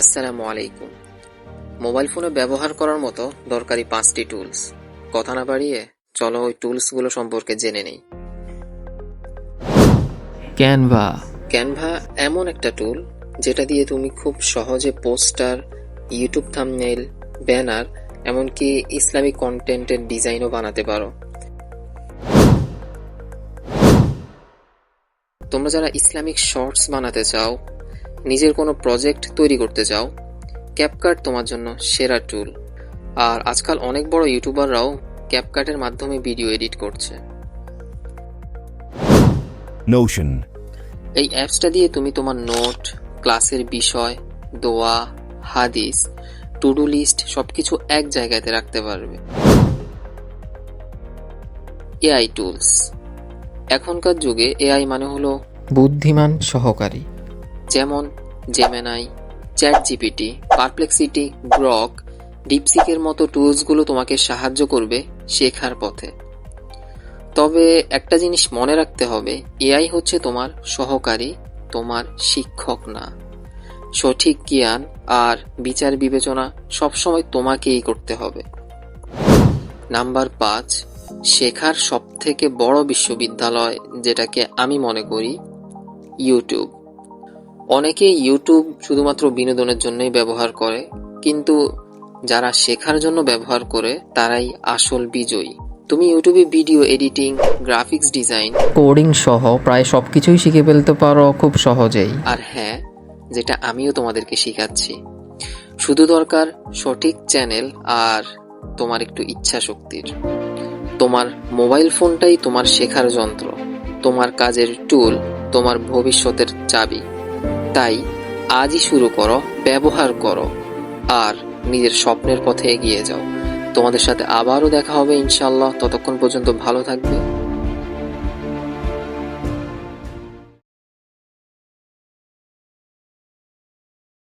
আসসালামু আলাইকুম। মোবাইল ফোনে ব্যবহার করার মতো দরকারি পাঁচটি টুলস। কথা না বাড়িয়ে চলো ওই টুলসগুলো সম্পর্কে জেনে নেই। ক্যানভা ক্যানভা এমন একটা টুল যেটা দিয়ে তুমি খুব সহজে পোস্টার ইউটিউব থাম্বনেইল ব্যানার এমনকি ইসলামিক কন্টেন্টের ডিজাইনও বানাতে পারো। তোমরা যারা ইসলামিক শর্টস বানাতে চাও নিজের কোনো প্রজেক্ট তৈরি করতে চাও ক্যাপকাট তোমার জন্য সেরা টুল আর আজকাল অনেক বড় ইউটিউবাররাও ক্যাপকাটের মাধ্যমে ভিডিও এডিট করছে। Notion, এই অ্যাপসটা দিয়ে তুমি তোমার নোট ক্লাসের বিষয় দোয়া হাদিস টু ডু লিস্ট সবকিছু এক জায়গাতে রাখতে পারবে। এআই টুলস এখনকার যুগে এআই মানে হলো বুদ্ধিমান সহকারী। যেমন Gemini chat GPT Perplexity Grok ডিপসিকের মতো টুলসগুলো তোমাকে সাহায্য করবে শেখার পথে। তবে একটা জিনিস মনে রাখতে হবে, এআই হচ্ছে তোমার সহকারী, তোমার শিক্ষক না। সঠিক জ্ঞান আর বিচার বিবেচনা সবসময় তোমাকেই করতে হবে। নাম্বার পাঁচ, শেখার সবথেকে বড় বিশ্ববিদ্যালয় যেটাকে আমি মনে করি ইউটিউব অনেকে ইউটিউব শুধুমাত্র বিনোদনের জন্যই ব্যবহার করে কিন্তু যারা শেখার জন্য ব্যবহার করে তারাই আসল বিজয়ী। তুমি ইউটিউবে video editing graphics design coding সহ প্রায় সব কিছুই শিখে ফেলতে পারো খুব সহজেই। আর হ্যাঁ যেটা আমিও তোমাদেরকে শেখাচ্ছি। শুধু দরকার সঠিক চ্যানেল আর তোমার একটু ইচ্ছা শক্তির। তোমার মোবাইল ফোনটাই তোমার শেখার যন্ত্র তোমার কাজের টুল তোমার ভবিষ্যতের চাবি। তাই আজই শুরু করো, ব্যবহার করো, আর নিজের স্বপ্নের পথে এগিয়ে যাও। তোমাদের সাথে আবারও দেখা হবে ইনশাল্লাহ ততক্ষণ পর্যন্ত ভালো থাকবে।